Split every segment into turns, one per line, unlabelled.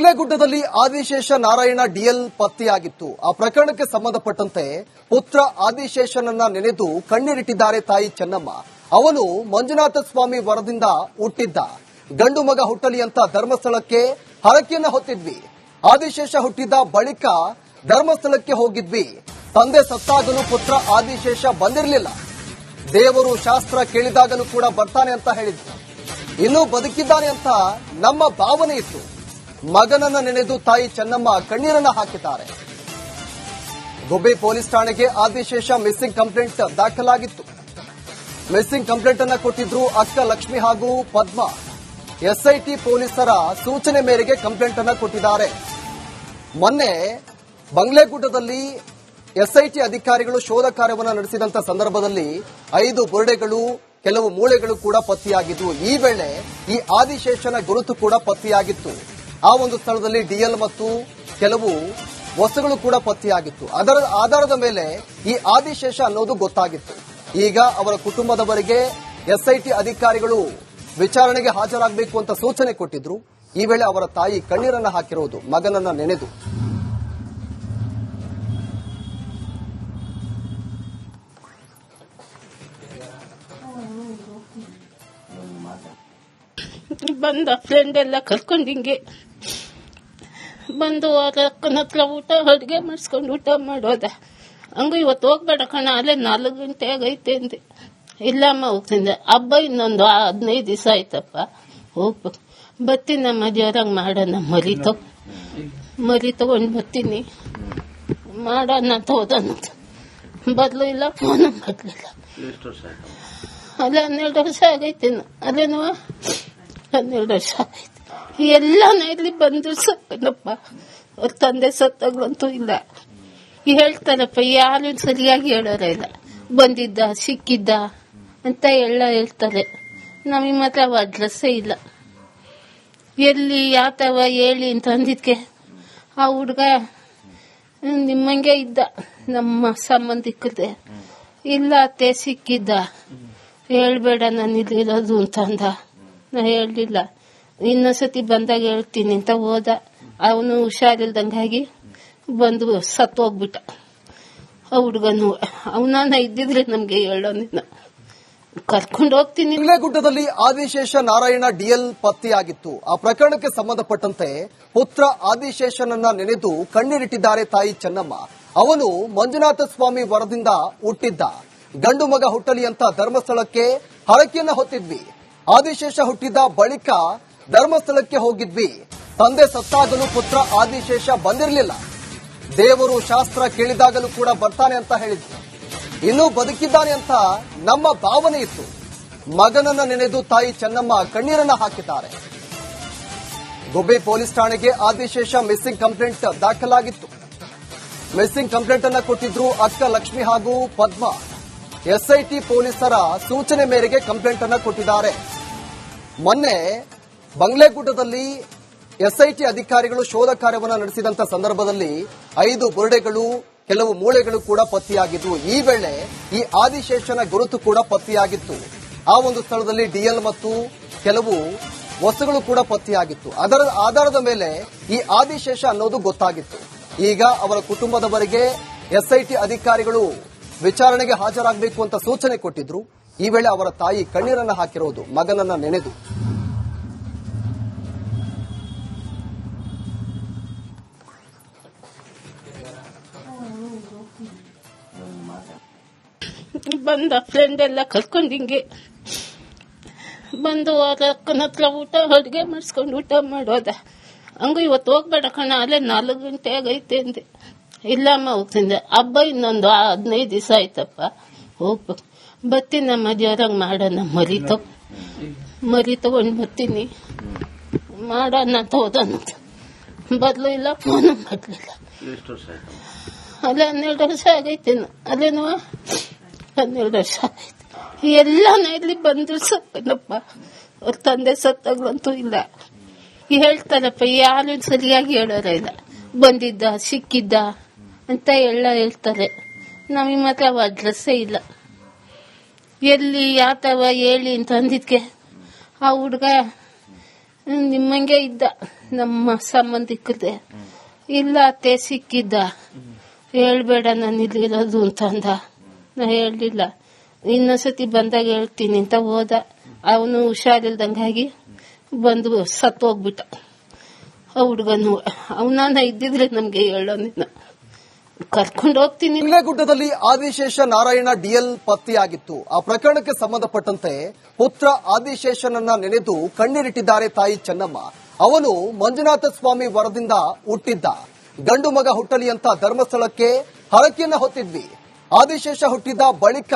ಬಂಗ್ಲೆಗುಡ್ಡದಲ್ಲಿ Adishesha Narayana DL ಪತ್ತೆಯಾಗಿತ್ತು. ಆ ಪ್ರಕರಣಕ್ಕೆ ಸಂಬಂಧಪಟ್ಟಂತೆ ಪುತ್ರ ಆದಿಶೇಷನನ್ನ ನೆನೆದು ಕಣ್ಣೀರಿಟ್ಟಿದ್ದಾರೆ ತಾಯಿ ಚೆನ್ನಮ್ಮ. ಅವನು ಮಂಜುನಾಥ ಸ್ವಾಮಿ ವರದಿಂದ ಹುಟ್ಟಿದ್ದ. ಗಂಡು ಮಗ ಹುಟ್ಟಲಿ ಅಂತ ಧರ್ಮಸ್ಥಳಕ್ಕೆ ಹರಕೆಯನ್ನ ಹೊತ್ತಿದ್ವಿ. ಆದಿಶೇಷ ಹುಟ್ಟಿದ ಬಳಿಕ ಧರ್ಮಸ್ಥಳಕ್ಕೆ ಹೋಗಿದ್ವಿ. ತಂದೆ ಸತ್ತಾಗಲೂ ಪುತ್ರ ಆದಿಶೇಷ ಬಂದಿರಲಿಲ್ಲ. ದೇವರು ಶಾಸ್ತ್ರ ಕೇಳಿದಾಗಲೂ ಕೂಡ ಬರ್ತಾನೆ ಅಂತ ಹೇಳಿದ್ರು. ಇನ್ನೂ ಬದುಕಿದ್ದಾನೆ ಅಂತ ನಮ್ಮ ಭಾವನೆ ಇತ್ತು. ಮಗನನ್ನ ನೆನೆದು ತಾಯಿ ಚೆನ್ನಮ್ಮ ಕಣ್ಣೀರನ್ನ ಹಾಕಿದ್ದಾರೆ. ಗುಬ್ಬಿ ಪೊಲೀಸ್ ಠಾಣೆಗೆ ಆದಿಶೇಷ ಮಿಸ್ಸಿಂಗ್ ಕಂಪ್ಲೇಂಟ್ ದಾಖಲಾಗಿತ್ತು. ಮಿಸ್ಸಿಂಗ್ ಕಂಪ್ಲೇಂಟ್ ಅನ್ನ ಕೊಟ್ಟಿದ್ರು ಅಕ್ಕ ಲಕ್ಷ್ಮಿ ಹಾಗೂ ಪದ್ಮ. ಎಸ್ಐಟಿ ಪೊಲೀಸರ ಸೂಚನೆ ಮೇರೆಗೆ ಕಂಪ್ಲೇಂಟ್ ಅನ್ನ ಕೊಟ್ಟಿದ್ದಾರೆ. ಮೊನ್ನೆ ಬಂಗ್ಲೆಗುಡ್ಡದಲ್ಲಿ ಎಸ್ಐಟಿ ಅಧಿಕಾರಿಗಳು ಶೋಧ ಕಾರ್ಯವನ್ನು ನಡೆಸಿದಂತ ಸಂದರ್ಭದಲ್ಲಿ ಐದು ಬುರುಡೆಗಳು, ಕೆಲವು ಮೂಳೆಗಳು ಕೂಡ ಪತ್ತೆಯಾಗಿದ್ವು. ಈ ವೇಳೆ ಈ ಆದಿಶೇಷನ ಗುರುತು ಕೂಡ ಪತ್ತೆಯಾಗಿತ್ತು. ಆ ಒಂದು ಸ್ಥಳದಲ್ಲಿ ಡಿಎಲ್ ಮತ್ತು ಕೆಲವು ವಸ್ತುಗಳು ಕೂಡ ಪತ್ತೆಯಾಗಿತ್ತು. ಅದರ ಆಧಾರದ ಮೇಲೆ ಈ ಆದಿಶೇಷ ಅನ್ನೋದು ಗೊತ್ತಾಗಿತ್ತು. ಈಗ ಅವರ ಕುಟುಂಬದವರಿಗೆ ಎಸ್ಐಟಿ ಅಧಿಕಾರಿಗಳು ವಿಚಾರಣೆಗೆ ಹಾಜರಾಗಬೇಕು ಅಂತ ಸೂಚನೆ ಕೊಟ್ಟಿದ್ರು. ಈ ವೇಳೆ ಅವರ ತಾಯಿ ಕಣ್ಣೀರನ್ನ ಹಾಕಿರುವುದು ಮಗನನ್ನ ನೆನೆದು.
ಬಂದ ಫ್ರೆಂಡ್ ಎಲ್ಲ ಕರ್ಕೊಂಡು ಹಿಂಗೆ ಬಂದು ಅಕ್ಕನ ಹತ್ರ ಊಟ ಅಡುಗೆ ಮಾಡಿಸ್ಕೊಂಡು ಊಟ ಮಾಡೋದ. ಹಂಗು ಇವತ್ತು ಹೋಗ್ಬೇಡ ಕಣ ಅಲ್ಲೇ ನಾಲ್ಕು ಗಂಟೆ ಆಗೈತೆ ಅಂದೆ. ಇಲ್ಲಮ್ಮ ಹೋಗ್ತಿದ್ದೆ. ಹಬ್ಬ ಇನ್ನೊಂದು ಹದಿನೈದು ದಿವಸ ಆಯ್ತಪ್ಪ. ಹೋಗ್ಬೇಕು ಬರ್ತೀನಮ್ಮ ಜೋರಾಗಿ ಮಾಡೋಣ. ಮರಿ ತಗೊ ಮರಿ ತಗೊಂಡು ಬರ್ತೀನಿ. ಮಾಡೋಣ ಅಂತ ಹೋದಂತ ಬದಲು ಇಲ್ಲ ಫೋನ್
ಬದಲಿಲ್ಲ
ಅಲ್ಲ ಹನ್ನೆರಡು ವರ್ಷ ಆಗೈತೆ ಅಲ್ಲೇನವ ಹನ್ನೆರಡು ವರ್ಷ ಆಗೈತೆ. ಎಲ್ಲ ಇಲ್ಲಿ ಬಂದು ಸತ್ತನಪ್ಪ. ಅವ್ರ ತಂದೆ ಸತ್ತಾಗಂತೂ ಇಲ್ಲ. ಹೇಳ್ತಾರಪ್ಪ ಯಾರು ಸರಿಯಾಗಿ ಹೇಳೋರ ಇಲ್ಲ. ಬಂದಿದ್ದ, ಸಿಕ್ಕಿದ್ದ ಅಂತ ಎಲ್ಲ ಹೇಳ್ತಾರೆ. ನಮಗೆ ಮಾತ್ರ ಅವ ಅಡ್ರೆಸ್ಸೇ ಇಲ್ಲ. ಎಲ್ಲಿ ಯಾತವ ಹೇಳಿ ಅಂತ ಅಂದಿದ್ಕೆ ಆ ಹುಡುಗ ನಿಮ್ಮಂಗೆ ಇದ್ದ. ನಮ್ಮ ಸಂಬಂಧಿಕತೆ ಇಲ್ಲ ಅತ್ತೆ, ಸಿಕ್ಕಿದ್ದ. ಹೇಳ್ಬೇಡ, ನಾನು ಇಲ್ಲಿರೋದು ಅಂತ ಅಂದ. ನಾ ಹೇಳಲಿಲ್ಲ. ಇನ್ನೊಂದ್ಸತಿ ಬಂದಾಗ ಹೇಳ್ತೀನಿ ಅಂತ ಹೋದ. ಅವನು ಹುಷಾರಿಲ್ದಂಗಾಗಿ ಬಂದು ಸತ್ತು ಹೋಗ್ಬಿಟ್ಟ ಆ ಹುಡುಗನು. ಅವನನ್ನ ಇದ್ದಿದ್ರೆ ನಮ್ಗೆ ಹೇಳೋನಿಲ್ಲ ಕರ್ಕೊಂಡು ಹೋಗ್ತೀನಿ.
ಗುಡ್ಡದಲ್ಲಿ ಆದಿಶೇಷ ನಾರಾಯಣ ಡಿಎಲ್ ಪತ್ತೆಯಾಗಿತ್ತು. ಆ ಪ್ರಕರಣಕ್ಕೆ ಸಂಬಂಧಪಟ್ಟಂತೆ ಪುತ್ರ ಆದಿಶೇಷನನ್ನ ನೆನೆದು ಕಣ್ಣೀರಿಟ್ಟಿದ್ದಾರೆ ತಾಯಿ ಚೆನ್ನಮ್ಮ. ಅವನು ಮಂಜುನಾಥ ಸ್ವಾಮಿ ವರದಿಂದ ಹುಟ್ಟಿದ್ದ. ಗಂಡು ಮಗ ಹುಟ್ಟಲಿ ಅಂತ ಧರ್ಮಸ್ಥಳಕ್ಕೆ ಹರಕೆಯನ್ನ ಹೊತ್ತಿದ್ವಿ. ಆದಿಶೇಷ ಹುಟ್ಟಿದ ಬಳಿಕ ಧರ್ಮಸ್ಥಳಕ್ಕೆ ಹೋಗಿದ್ವಿ. ತಂದೆ ಸತ್ತಾಗಲೂ ಪುತ್ರ ಆದಿಶೇಷ ಬಂದಿರಲಿಲ್ಲ. ದೇವರು ಶಾಸ್ತ್ರ ಕೇಳಿದಾಗಲೂ ಕೂಡ ಬರ್ತಾನೆ ಅಂತ ಹೇಳಿದ್ರು. ಇನ್ನೂ ಬದುಕಿದ್ದಾನೆ ಅಂತ ನಮ್ಮ ಭಾವನೆ ಇತ್ತು. ಮಗನನ್ನ ನೆನೆದು ತಾಯಿ ಚೆನ್ನಮ್ಮ ಕಣ್ಣೀರನ್ನ ಹಾಕಿದ್ದಾರೆ. ಗುಬ್ಬಿ ಪೊಲೀಸ್ ಠಾಣೆಗೆ ಆದಿಶೇಷ ಮಿಸ್ಸಿಂಗ್ ಕಂಪ್ಲೇಂಟ್ ದಾಖಲಾಗಿತ್ತು. ಮಿಸ್ಸಿಂಗ್ ಕಂಪ್ಲೇಂಟ್ ಅನ್ನ ಕೊಟ್ಟಿದ್ರು ಅಕ್ಕ ಲಕ್ಷ್ಮಿ ಹಾಗೂ ಪದ್ಮ. ಎಸ್ಐಟಿ ಪೊಲೀಸರ ಸೂಚನೆ ಮೇರೆಗೆ ಕಂಪ್ಲೇಂಟ್ ಅನ್ನ ಕೊಟ್ಟಿದ್ದಾರೆ. ಮೊನ್ನೆ ಬಂಗ್ಲೆಗುಡ್ಡದಲ್ಲಿ ಎಸ್ಐಟಿ ಅಧಿಕಾರಿಗಳು ಶೋಧ ಕಾರ್ಯವನ್ನು ನಡೆಸಿದಂತ ಸಂದರ್ಭದಲ್ಲಿ ಐದು ಬುರುಡೆಗಳು, ಕೆಲವು ಮೂಳೆಗಳು ಕೂಡ ಪತ್ತೆಯಾಗಿದ್ವು ಈ ವೇಳೆ ಈ ಆದಿಶೇಷನ ಗುರುತು ಕೂಡ ಪತ್ತೆಯಾಗಿತ್ತು. ಆ ಒಂದು ಸ್ಥಳದಲ್ಲಿ ಡಿಎಲ್ ಮತ್ತು ಕೆಲವು ವಸ್ತುಗಳು ಕೂಡ ಪತ್ತೆಯಾಗಿತ್ತು. ಅದರ ಆಧಾರದ ಮೇಲೆ ಈ ಆದಿಶೇಷ ಅನ್ನೋದು ಗೊತ್ತಾಗಿತ್ತು. ಈಗ ಅವರ ಕುಟುಂಬದವರಿಗೆ ಎಸ್ಐಟಿ ಅಧಿಕಾರಿಗಳು ವಿಚಾರಣೆಗೆ ಹಾಜರಾಗಬೇಕು ಅಂತ ಸೂಚನೆ ಕೊಟ್ಟಿದ್ರು. ಈ ವೇಳೆ ಅವರ ತಾಯಿ ಕಣ್ಣೀರನ್ನು ಹಾಕಿರೋದು, ಮಗನನ್ನ ನೆನೆದು.
ಬಂದ ಫ್ರೆಂಡ್ ಎಲ್ಲ ಕರ್ಕೊಂಡು ಹಿಂಗೆ ಬಂದು ಅವ್ರ ಅಕ್ಕನ ಹತ್ರ ಊಟ ಅಡುಗೆ ಮಾಡಿಸ್ಕೊಂಡು ಊಟ ಮಾಡೋದ. ಹಂಗು ಇವತ್ತು ಹೋಗ್ಬೇಡ ಕಣ ಅಲ್ಲೇ ನಾಲ್ಕು ಗಂಟೆ ಆಗೈತೆ ಅಂದೆ. ಇಲ್ಲಮ್ಮ ಹೋಗ್ತಿದ್ದೆ. ಹಬ್ಬ ಇನ್ನೊಂದು ಹದಿನೈದು ದಿವಸ ಆಯ್ತಪ್ಪ. ಹೋಗ್ಬೇಕು ಬರ್ತೀನಮ್ಮ ಜೋರಾಗಿ ಮಾಡೋಣ. ಮರಿ ತಗೊ ಮರಿ ತಗೊಂಡು ಬರ್ತೀನಿ. ಮಾಡೋಣ ಅಂತ. ಹೋದಂತ ಬದಲು ಇಲ್ಲ ಫೋನ್ ಮಾಡಲಿಲ್ಲ. ಅಲ್ಲೇ ಹನ್ನೆರಡು ವರ್ಷ ಆಗೈತೇನು ಅಲ್ಲೇನವ ಹನ್ನೆರಡು ವರ್ಷ ಆಯ್ತು. ಎಲ್ಲ ಇಲ್ಲಿ ಬಂದ್ರು ಸತ್ತನಪ್ಪ. ಅವ್ರ ತಂದೆ ಸತ್ತಾಗ್ಲಂತೂ ಇಲ್ಲ. ಹೇಳ್ತಾರಪ್ಪ ಯಾರು ಸರಿಯಾಗಿ ಹೇಳೋರ ಇಲ್ಲ. ಬಂದಿದ್ದ, ಸಿಕ್ಕಿದ್ದ ಅಂತ ಎಲ್ಲ ಹೇಳ್ತಾರೆ. ನಮಗೆ ಮಾತ್ರ ಅವ ಅಡ್ರೆಸ್ಸೇ ಇಲ್ಲ. ಎಲ್ಲಿ ಯಾತವ ಹೇಳಿ ಅಂತ ಅಂದಿದ್ಕೆ ಆ ಹುಡುಗ ನಿಮ್ಮಂಗೆ ಇದ್ದ. ನಮ್ಮ ಸಂಬಂಧಿಕರದೆ ಇಲ್ಲ, ಅತ್ತೆ ಸಿಕ್ಕಿದ್ದ. ಹೇಳ್ಬೇಡ, ನಾನು ಇಲ್ಲಿರೋದು ಅಂತ ಅಂದ. ನಾ ಹೇಳಲಿಲ್ಲ ಇನ್ನೊಂದ್ಸತಿ ಬಂದಾಗ ಹೇಳ್ತೀನಿ ಅಂತ ಹೋದ. ಅವನು ಹುಷಾರಿಲ್ದಂಗಾಗಿ ಬಂದು ಸತ್ತು ಹೋಗ್ಬಿಟ್ಟ. ಆ ಹುಡುಗನು ಅವನ ಇದ್ದಿದ್ರೆ ನಮ್ಗೆ ಹೇಳೋನಿಲ್ಲ ಕರ್ಕೊಂಡು ಹೋಗ್ತೀನಿ.
ಗುಡ್ಡದಲ್ಲಿ ಆದಿಶೇಷ ನಾರಾಯಣ ಡಿಎಲ್ ಪತ್ತೆಯಾಗಿತ್ತು. ಆ ಪ್ರಕರಣಕ್ಕೆ ಸಂಬಂಧಪಟ್ಟಂತೆ ಪುತ್ರ ಆದಿಶೇಷನನ್ನ ನೆನೆದು ಕಣ್ಣೀರಿಟ್ಟಿದ್ದಾರೆ ತಾಯಿ ಚೆನ್ನಮ್ಮ. ಅವನು ಮಂಜುನಾಥ ಸ್ವಾಮಿ ವರದಿಂದ ಹುಟ್ಟಿದ್ದ. ಗಂಡು ಮಗ ಹುಟ್ಟಲಿ ಅಂತ ಧರ್ಮಸ್ಥಳಕ್ಕೆ ಹರಕೆಯನ್ನ ಹೊತ್ತಿದ್ವಿ. ಆದಿಶೇಷ ಹುಟ್ಟಿದ ಬಳಿಕ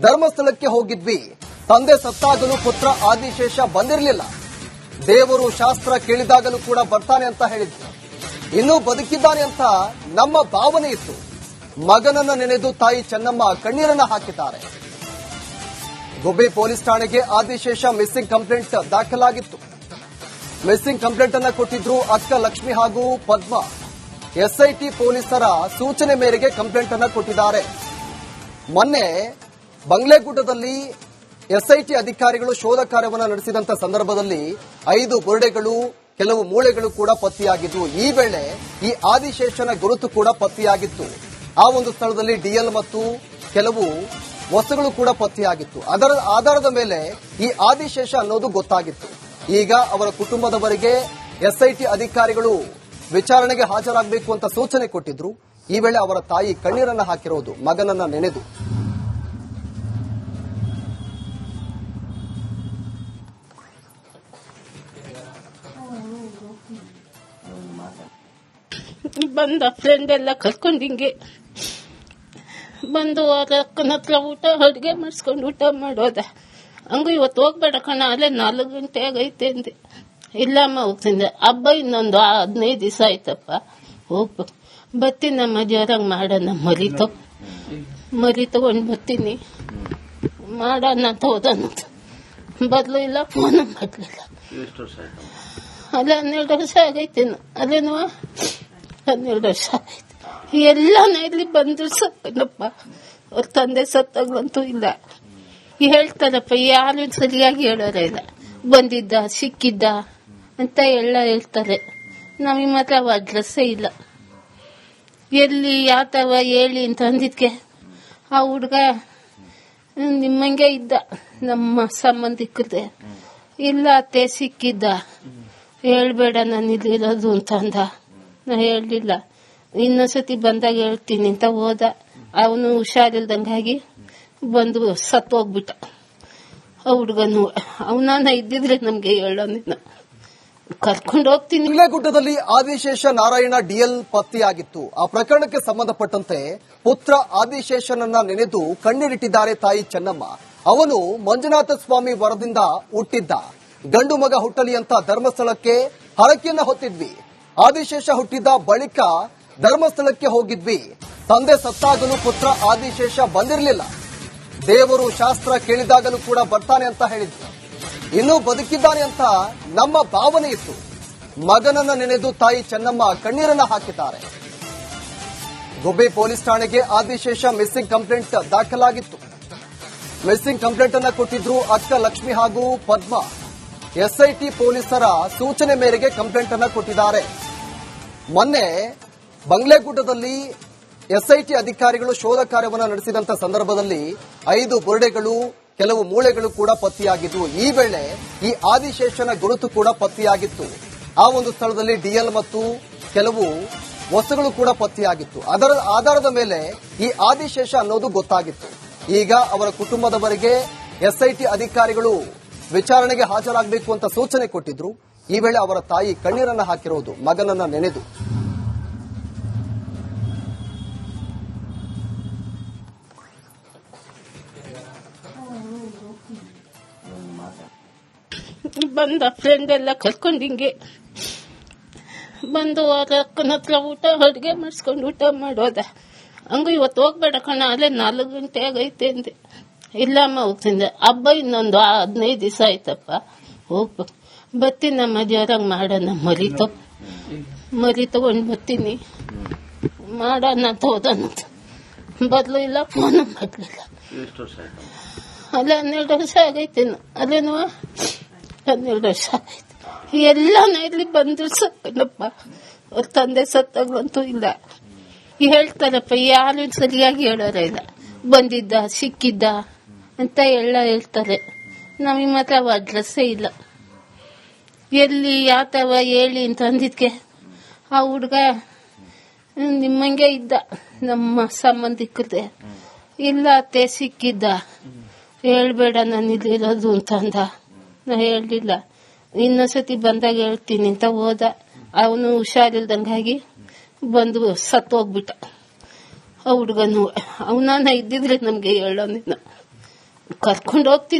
ಧರ್ಮಸ್ಥಳಕ್ಕೆ ಹೋಗಿದ್ವಿ. ತಂದೆ ಸತ್ತಾಗಲೂ ಪುತ್ರ ಆದಿಶೇಷ ಬಂದಿರಲಿಲ್ಲ. ದೇವರು ಶಾಸ್ತ್ರ ಕೇಳಿದಾಗಲೂ ಕೂಡ ಬರ್ತಾನೆ ಅಂತ ಹೇಳಿದ್ರು. ಇನ್ನೂ ಬದುಕಿದ್ದಾನೆ ಅಂತ ನಮ್ಮ ಭಾವನೆ ಇತ್ತು. ಮಗನನ್ನ ನೆನೆದು ತಾಯಿ ಚೆನ್ನಮ್ಮ ಕಣ್ಣೀರನ್ನ ಹಾಕಿದ್ದಾರೆ. ಗುಬ್ಬಿ ಪೊಲೀಸ್ ಠಾಣೆಗೆ ಆದಿಶೇಷ ಮಿಸ್ಸಿಂಗ್ ಕಂಪ್ಲೇಂಟ್ ದಾಖಲಾಗಿತ್ತು. ಮಿಸ್ಸಿಂಗ್ ಕಂಪ್ಲೇಂಟ್ ಅನ್ನ ಕೊಟ್ಟಿದ್ರು ಅಕ್ಕ ಲಕ್ಷ್ಮಿ ಹಾಗೂ ಪದ್ಮ. ಎಸ್ಐಟಿ ಪೊಲೀಸರ ಸೂಚನೆ ಮೇರೆಗೆ ಕಂಪ್ಲೇಂಟ್ ಅನ್ನ ಕೊಟ್ಟಿದ್ದಾರೆ. ಮೊನ್ನೆ ಬಂಗ್ಲೆಗುಡ್ಡದಲ್ಲಿ ಎಸ್ಐಟಿ ಅಧಿಕಾರಿಗಳು ಶೋಧ ಕಾರ್ಯವನ್ನು ನಡೆಸಿದಂತ ಸಂದರ್ಭದಲ್ಲಿ ಐದು ಗೊರಡೆಗಳು ಕೆಲವು ಮೂಳೆಗಳು ಕೂಡ ಪತ್ತೆಯಾಗಿದ್ವು. ಈ ವೇಳೆ ಈ ಆದಿಶೇಷನ ಗುರುತು ಕೂಡ ಪತ್ತೆಯಾಗಿತ್ತು. ಆ ಒಂದು ಸ್ಥಳದಲ್ಲಿ ಡಿಎಲ್ ಮತ್ತು ಕೆಲವು ವಸ್ತುಗಳು ಕೂಡ ಪತ್ತೆಯಾಗಿತ್ತು. ಅದರ ಆಧಾರದ ಮೇಲೆ ಈ ಆದಿಶೇಷ ಅನ್ನೋದು ಗೊತ್ತಾಗಿತ್ತು. ಈಗ ಅವರ ಕುಟುಂಬದವರಿಗೆ ಎಸ್ಐಟಿ ಅಧಿಕಾರಿಗಳು ವಿಚಾರಣೆಗೆ ಹಾಜರಾಗಬೇಕು ಅಂತ ಸೂಚನೆ ಕೊಟ್ಟಿದ್ರು. ಈ ವೇಳೆ ಅವರ ತಾಯಿ ಕಣ್ಣೀರನ್ನು ಹಾಕಿರುವುದು ಮಗನನ್ನ ನೆನೆದು.
ಬಂದ ಫ್ರೆಂಡ್ ಎಲ್ಲ ಕರ್ಕೊಂಡು ಹಿಂಗೆ. ಬಂದು ಅವ್ರ ಅಕ್ಕನ ಹತ್ರ ಊಟ, ಅಡುಗೆ ಮಾಡಿಸ್ಕೊಂಡು ಊಟ ಮಾಡೋದ. ಹಂಗು ಇವತ್ತು ಹೋಗ್ಬೇಡ ಕಣ, ಅಲ್ಲೇ ನಾಲ್ಕು ಗಂಟೆ ಆಗೈತೆ ಅಂದೆ. ಇಲ್ಲಮ್ಮ, ಹೋಗ್ತೀನಿ. ಹಬ್ಬ ಇನ್ನೊಂದು ಹದಿನೈದು ದಿವಸ ಆಯ್ತಪ್ಪ. ಹೋಗ್ಬೇಕು ಬರ್ತೀನಮ್ಮ ಜೋರಾಗ ಮಾಡೋಣ ಮರಿ ತಗೊ. ಮರಿ ತಗೊಂಡು ಬರ್ತೀನಿ. ಮಾಡೋಣ ಅಂತ ಹೋದಂತ ಬದಲು ಇಲ್ಲ ಫೋನು ಮಾಡಲಿಲ್ಲ ಅಲ್ಲ ಹನ್ನೆರಡು ವರ್ಷ ಆಗೈತೆ ಅದೇನು ಹನ್ನೆರಡು ವರ್ಷ ಆಗೈತೆ. ಎಲ್ಲ ಇಲ್ಲಿ ಬಂದ್ರು ಸತ್ತನಪ್ಪ ಅವ್ರ ತಂದೆ ಸತ್ತಾಗಂತೂ ಇಲ್ಲ. ಹೇಳ್ತಾರಪ್ಪ ಯಾರು ಸರಿಯಾಗಿ ಹೇಳೋರೇ ಇಲ್ಲ. ಬಂದಿದ್ದ ಸಿಕ್ಕಿದ್ದ ಅಂತ ಎಲ್ಲ ಹೇಳ್ತಾರೆ. ನಮಗೆ ಮಾತ್ರ ಅವ ಅಡ್ರೆಸ್ಸೇ ಇಲ್ಲ. ಎಲ್ಲಿ, ಯಾವ ಹೇಳಿ ಅಂತ ಅಂದಿದ್ಕೆ, ಆ ಹುಡುಗ ನಿಮ್ಮಂಗೆ ಇದ್ದ, ನಮ್ಮ ಸಂಬಂಧಿಕರದೆ ಇಲ್ಲ, ಅತ್ತೆ ಸಿಕ್ಕಿದ್ದ. ಹೇಳ್ಬೇಡ, ನಾನು ಇಲ್ಲಿರೋದು ಅಂತ ಅಂದ. ನಾ ಹೇಳಲಿಲ್ಲ. ಇನ್ನೊಂದ್ಸತಿ ಬಂದಾಗ ಹೇಳ್ತೀನಿ ಅಂತ ಹೋದ. ಅವನು ಹುಷಾರಿಲ್ದಂಗಾಗಿ ಬಂದು ಸತ್ತು ಹೋಗ್ಬಿಟ್ಟ ಆ ಹುಡ್ಗನು ಅವನ ಇದ್ದಿದ್ರೆ ನಮ್ಗೆ ಹೇಳೋನಿಲ್ಲ ಕರ್ಕೊಂಡು ಹೋಗ್ತೀನಿ.
ಗುಡ್ಡದಲ್ಲಿ ಆದಿಶೇಷ ನಾರಾಯಣ ಡಿಎಲ್ ಪತ್ತೆಯಾಗಿತ್ತು. ಆ ಪ್ರಕರಣಕ್ಕೆ ಸಂಬಂಧಪಟ್ಟಂತೆ ಪುತ್ರ ಆದಿಶೇಷನನ್ನ ನೆನೆದು ಕಣ್ಣೀರಿಟ್ಟಿದ್ದಾರೆ ತಾಯಿ ಚೆನ್ನಮ್ಮ. ಅವನು ಮಂಜುನಾಥ ಸ್ವಾಮಿ ವರದಿಂದ ಹುಟ್ಟಿದ್ದ. ಗಂಡು ಮಗ ಹುಟ್ಟಲಿ ಅಂತ ಧರ್ಮಸ್ಥಳಕ್ಕೆ ಹರಕೆಯನ್ನ ಹೊತ್ತಿದ್ವಿ. ಆದಿಶೇಷ ಹುಟ್ಟಿದ ಬಳಿಕ ಧರ್ಮಸ್ಥಳಕ್ಕೆ ಹೋಗಿದ್ವಿ. ತಂದೆ ಸತ್ತಾಗಲೂ ಪುತ್ರ ಆದಿಶೇಷ ಬಂದಿರಲಿಲ್ಲ. ದೇವರು ಶಾಸ್ತ್ರ ಕೇಳಿದಾಗಲೂ ಕೂಡ ಬರ್ತಾನೆ ಅಂತ ಹೇಳಿದ್ರು. ಇನ್ನೂ ಬದುಕಿದ್ದಾನೆ ಅಂತ ನಮ್ಮ ಭಾವನೆ ಇತ್ತು. ಮಗನನ್ನ ನೆನೆದು ತಾಯಿ ಚೆನ್ನಮ್ಮ ಕಣ್ಣೀರನ್ನ ಹಾಕಿದ್ದಾರೆ. ಗುಬ್ಬಿ ಪೊಲೀಸ್ ಠಾಣೆಗೆ ಆದಿಶೇಷ ಮಿಸ್ಸಿಂಗ್ ಕಂಪ್ಲೇಂಟ್ ದಾಖಲಾಗಿತ್ತು. ಮಿಸ್ಸಿಂಗ್ ಕಂಪ್ಲೇಂಟ್ ಅನ್ನ ಕೊಟ್ಟಿದ್ರು ಅಕ್ಕ ಲಕ್ಷ್ಮಿ ಹಾಗೂ ಪದ್ಮ. ಎಸ್ಐಟಿ ಪೊಲೀಸರ ಸೂಚನೆ ಮೇರೆಗೆ ಕಂಪ್ಲೇಂಟ್ ಅನ್ನ ಕೊಟ್ಟಿದ್ದಾರೆ. ಮೊನ್ನೆ ಬಂಗ್ಲೆಗುಡ್ಡದಲ್ಲಿ ಎಸ್ಐಟಿ ಅಧಿಕಾರಿಗಳು ಶೋಧ ಕಾರ್ಯವನ್ನು ನಡೆಸಿದಂತ ಸಂದರ್ಭದಲ್ಲಿ ಐದು ಬುರುಡೆಗಳು ಕೆಲವು ಮೂಳೆಗಳು ಕೂಡ ಪತ್ತೆಯಾಗಿದ್ದವು ಈ ವೇಳೆ ಈ ಆದಿಶೇಷನ ಗುರುತು ಕೂಡ ಪತ್ತೆಯಾಗಿತ್ತು. ಆ ಒಂದು ಸ್ಥಳದಲ್ಲಿ ಡಿಎಲ್ ಮತ್ತು ಕೆಲವು ವಸ್ತುಗಳು ಕೂಡ ಪತ್ತೆಯಾಗಿತ್ತು. ಅದರ ಆಧಾರದ ಮೇಲೆ ಈ ಆದಿಶೇಷ ಅನ್ನೋದು ಗೊತ್ತಾಗಿತ್ತು. ಈಗ ಅವರ ಕುಟುಂಬದವರಿಗೆ ಎಸ್ಐಟಿ ಅಧಿಕಾರಿಗಳು ವಿಚಾರಣೆಗೆ ಹಾಜರಾಗಬೇಕು ಅಂತ ಸೂಚನೆ ಕೊಟ್ಟಿದ್ರು. ಈ ವೇಳೆ ಅವರ ತಾಯಿ ಕಣ್ಣೀರನ್ನು ಹಾಕಿರೋದು, ಮಗನನ್ನ ನೆನೆದು.
ಬಂದ ಫ್ರೆಂಡ್ ಎಲ್ಲ ಕರ್ಕೊಂಡು ಹಿಂಗೆ ಬಂದು ಅವ್ರ ಅಕ್ಕನ ಹತ್ರ ಊಟ ಅಡುಗೆ ಮಾಡಿಸ್ಕೊಂಡು ಊಟ ಮಾಡೋದ. ಹಂಗು ಇವತ್ತು ಹೋಗ್ಬೇಡ ಕಣ ಅಲ್ಲೇ ನಾಲ್ಕು ಗಂಟೆ ಆಗೈತೆ ಅಂದೆ. ಇಲ್ಲಮ್ಮ ಹೋಗ್ತೀನಿ ಹಬ್ಬ ಇನ್ನೊಂದು ಹದಿನೈದು ದಿವಸ ಆಯ್ತಪ್ಪ. ಹೋಗ್ಬೇಕು ಬರ್ತೀನಮ್ಮ ಜೋರಾಗಿ ಮಾಡೋಣ. ಮರಿ ತಗೊ ಮರಿ ತಗೊಂಡು ಬರ್ತೀನಿ. ಮಾಡೋಣ ಅಂತ. ಹೋದಂತ ಬದಲು ಇಲ್ಲ ಫೋನು ಮಾಡಲಿಲ್ಲ. ಅಲ್ಲ ಹನ್ನೆರಡು ವರ್ಷ ಆಗೈತೇನು ಅದೇನು ಹನ್ನೆರಡು ವರ್ಷ ಆಯ್ತು ಎಲ್ಲಾನ ಇಲ್ಲಿ ಬಂದ್ರು ಸಾಕನಪ್ಪ ಅವ್ರ ತಂದೆ ಸತ್ತಾಗಂತೂ ಇಲ್ಲ. ಹೇಳ್ತಾರಪ್ಪ ಯಾರು ಸರಿಯಾಗಿ ಹೇಳೋರ ಇಲ್ಲ. ಬಂದಿದ್ದ, ಸಿಕ್ಕಿದ್ದ ಅಂತ ಎಲ್ಲ ಹೇಳ್ತಾರೆ. ನಮಗೆ ಮಾತ್ರ ಅವ ಅಡ್ರೆಸ್ಸೇ ಇಲ್ಲ. ಎಲ್ಲಿ, ಯಾತವ, ಹೇಳಿ ಅಂತ ಅಂದಿದ್ಕೆ ಆ ಹುಡುಗ ನಿಮ್ಮಂಗೆ ಇದ್ದ. ನಮ್ಮ ಸಂಬಂಧಿಕರದೆ. ಇಲ್ಲ ಅತ್ತೆ, ಸಿಕ್ಕಿದ್ದ. ಹೇಳ್ಬೇಡ, ನಾನು ಇಲ್ಲಿರೋದು ಅಂತ ಅಂದ. ನಾ ಹೇಳಲಿಲ್ಲ ಇನ್ನೊಂದ್ಸತಿ ಬಂದಾಗ ಹೇಳ್ತೀನಿ ಅಂತ ಹೋದ. ಅವನು ಹುಷಾರಿಲ್ದಂಗಾಗಿ ಬಂದು ಸತ್ತು ಹೋಗ್ಬಿಟ್ಟ. ಆ ಹುಡುಗನು. ಅವನ ಇದ್ದಿದ್ರೆ ನಮಗೆ ಹೇಳೋನಿಲ್ಲ ಕರ್ಕೊಂಡು ಹೋಗ್ತೀನಿ.